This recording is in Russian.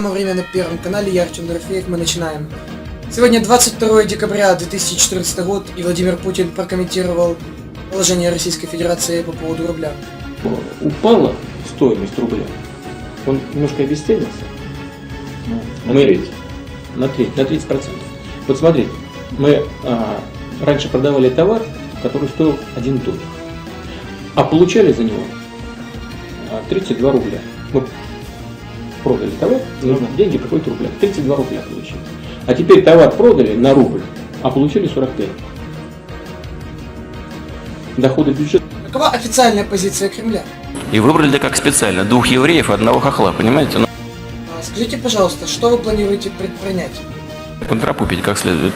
Прямо время на первом канале, я Артем Дорофеев, мы начинаем. Сегодня 22 декабря 2014 год, и Владимир Путин прокомментировал положение Российской Федерации по поводу рубля. Упала стоимость рубля, он немножко обесценился. На Мы- треть. На треть, на 30 процентов. Вот смотри, мы а, раньше продавали товар, который стоил 1 доллар, а получали за него а, 32 рубля. Мы продали товар, нужно деньги приходят в рублях. 32 рубля получили. А теперь товар продали на рубль, а получили 45. Доходы бюджета Какова официальная позиция Кремля? И выбрали как специально двух евреев и одного хохла, понимаете? Ну, А, Скажите, пожалуйста, что вы планируете предпринять? контрапупить как следует.